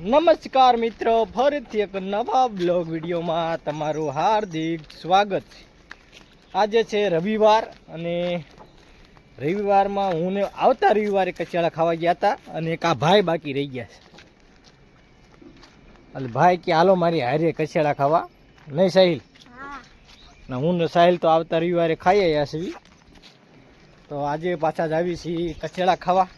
નમસ્કાર મિત્રો, ફરીથી એક નવા બ્લોગ વિડીયોમાં તમારું હાર્દિક સ્વાગત છે. આજે છે રવિવાર અને રવિવારમાં હું ને આવતા રવિવારે કચિયાળા ખાવા ગયા હતા અને એક આ ભાઈ બાકી રહી ગયા છે. એટલે ભાઈ કે, હાલો, મારી હારે કચિયાળા ખાવા. નહીં, સાહિલ? ને, હું ને સાહિલ તો આવતા રવિવારે ખાઈ આવ્યા છીએ. તો આજે પાછા જ આવી છીએ કચેડા ખાવા.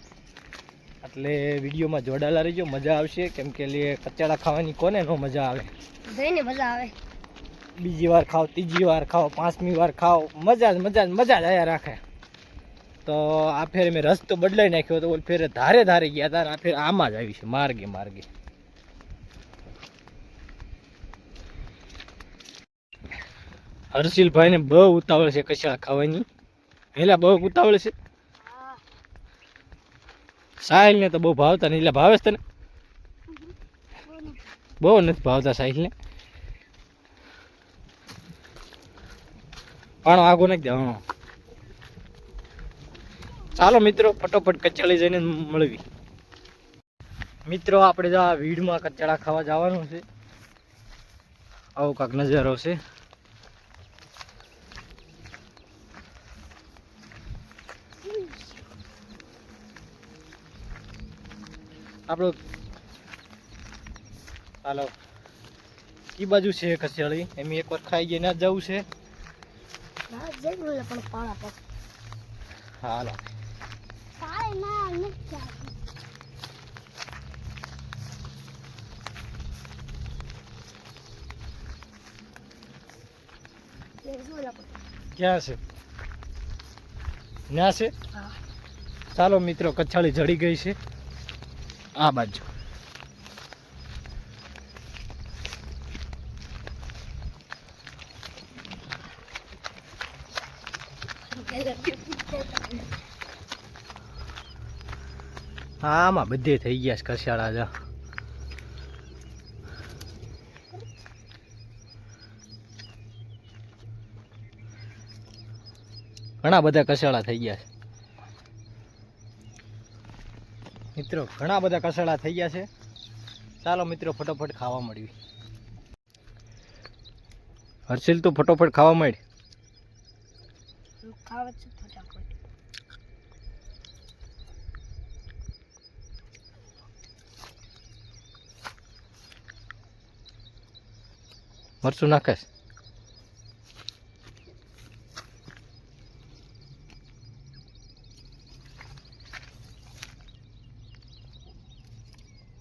એટલે વિડીયોમાં જોડાયેલા રહેજો મજા આવશે. કેમ કે લે કચેડા ખાવાની કોને નો મજા આવે? જઈને મજા આવે. બીજી વાર ખાઓ ત્રીજી વાર ખાઓ પાંચમી વાર ખાઓ મજા જ મજા જ મજા જ આયા રાખે. તો આ ફેર મેં રસ્તો બદલાઈ નાખ્યો તો ઓલ ફેરે ધારે ધારે ગયા હતા આ ફેર આમાં જ આવી છે માર્ગે માર્ગે. હર્ષિલભાઈને બહુ ઉતાવળ છે કચેડા ખાવાની. પહેલાં બહુ ઉતાવળ છે. સાહિલ ને તો બહુ ભાવતા નહીં. એટલે ભાવે તને? બહુ નથી ભાવતા સાહિલ ને. પણ આગો નાખી દેવાનો ચાલો મિત્રો, ફટોફટ કચડી જઈને મળવી. મિત્રો, આપણે જો આ વીડમાં કચાડા ખાવા જવાનું છે. આવો કાંક નજારો છે. આપણો હાલો. એ બાજુ છે કચેળી એમ એકવાર ખાઈ ગઈ ના જવું છે. હાલો. કાય છે? ત્યાં છે? ચાલો મિત્રો કચ્છાળી જડી ગઈ છે. આ બાજુ. આમાં બધે થઈ ગયા છે કસાળા જા. ઘણા બધા કસાળા થઈ ગયા છે. મિત્રો, ઘણા બધા કસડા થઈ ગયા છે. ચાલો મિત્રો, ફટોફટ ખાવા મળ્યું હર્ષિલ, તું ફટોફટ ખાવા મળી. મરચું નાખેશ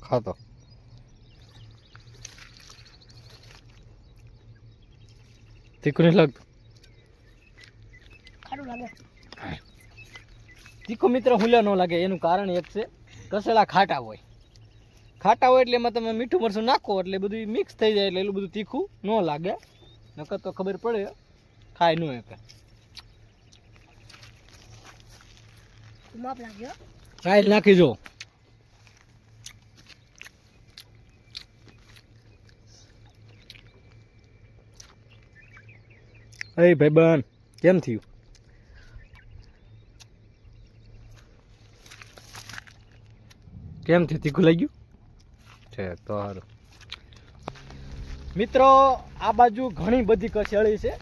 ખાતો તીખું નહીં લાગતું? ખારું લાગે. તીખું મિત્ર હુલ્યો ન લાગે એનું કારણ એક છે કસેલા ખાટા હોય. ખાટા હોય એટલે એમાં તમે મીઠું મરચું નાખો એટલે બધું મિક્સ થઈ જાય એટલે એટલું બધું તીખું ન લાગે. નકર તો ખબર પડે ખાય ન એક માપ લાગ્યો. સાઈડ નાખી જો. એ ભાઈબંધ કેમ થયું કેમ થયું તીખું લાગ્યું છે તો સારું મિત્રો આ બાજુ ઘણી બધી કચેળી છે.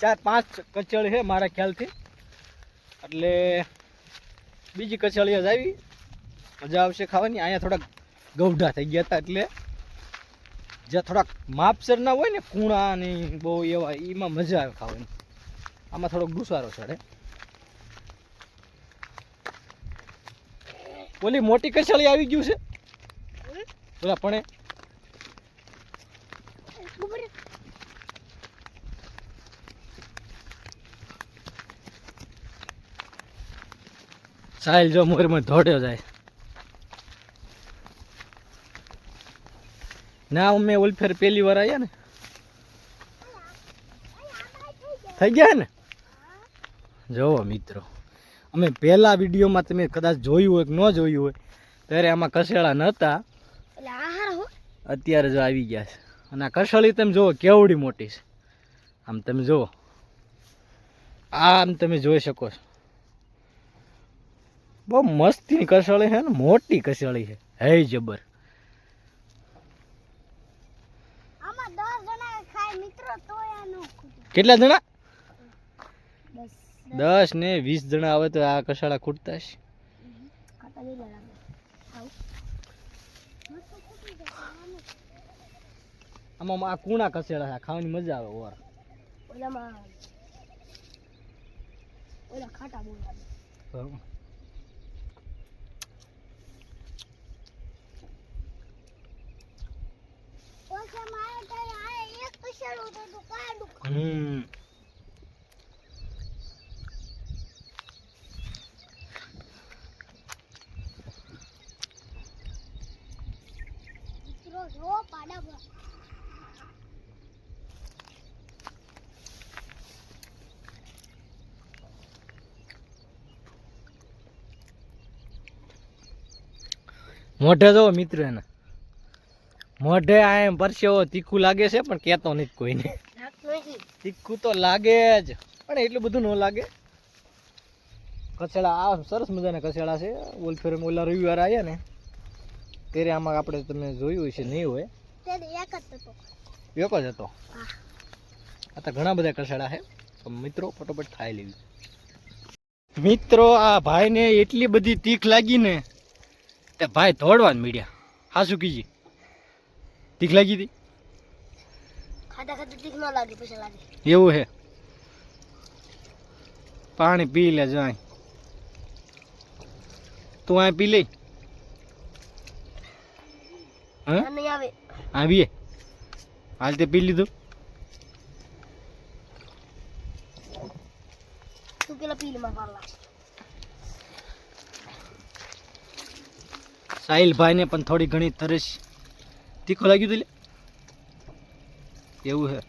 ચાર પાંચ કચેળી છે મારા ખ્યાલથી. એટલે બીજી કચેળી જ આવી. મજા આવશે ખાવાની. અહીંયા થોડાક ગૌઢા થઈ ગયા હતા એટલે જ્યાં થોડાક માપસરના હોય ને, કૂણા ને બહુ એવા, એમાં મજા આવે ખાવાની. આમાં થોડોક ગુસારો ચડે ઓલી મોટી કચાળી આવી ગયું છે? ઓલા પણ. સાહેલ જો મોરમાં દોડ્યો જાય. ના અમે ઓલફેર પેલી વાર આવ્યા ને. થઈ ગયા ને? જોવો મિત્રો અમે પહેલા વિડીયોમાં તમે કદાચ જોયું હોય કે ન જોયું હોય ત્યારે આમાં કસેળા નહોતા અત્યારે જો આવી ગયા છે. અને આ કસળી તમે જુઓ કેવડી મોટી છે. આમ તમે જુઓ. આમ તમે જોઈ શકો છો. બહુ મસ્તીની કસળી છે ને મોટી કસળી છે. હે જબર મિત્રો તો આ નો ખૂટે કેટલા જણા? દસ. ને વીસ જણા. આવે તો આ કસાળા ખૂટતા છે. આમાં આ કુણા કસેડા છે. ખાવાની મજા આવે ઓર. ઓલા ખાટા બોલા ઓછા મારે તારે આ એક કશાળું તો તું કાઢું મોઢે જો મિત્ર એના. મોઢે આ એમ પરસેવો તીખું લાગે છે, પણ કહેતો નથી કોઈને. તીખું તો લાગે જ, પણ એટલું બધું ન લાગે. કચેડા, આ સરસ મજાના કચેડા છે. ઓલ ફેર ઓલા રવિવાર આવ્યા ને, ત્યારે આમાં આપણે તમે જોયું હશે, નહીં હોય. એક જ હતો. આ તો ઘણા બધા કચેડા છે. તો મિત્રો, ફટોફટ ખાઈ લેવી. મિત્રો, આ ભાઈને એટલી બધી તીખ લાગી ને, તે ભાઈ દોડવા જ મીડ્યા. હા શું કીજી તીખ લાગી હતી? ખાતા ખાતા તીખ ન લાગે પછી લાગે. એવું હે પાણી પી લે જાય તું આ પી લે. આવીએ. હાલ તે પી લીધું. તું પેલા ને પણ થોડી ઘણી તરસ. તીખો લાગ્યું તું એવું હે.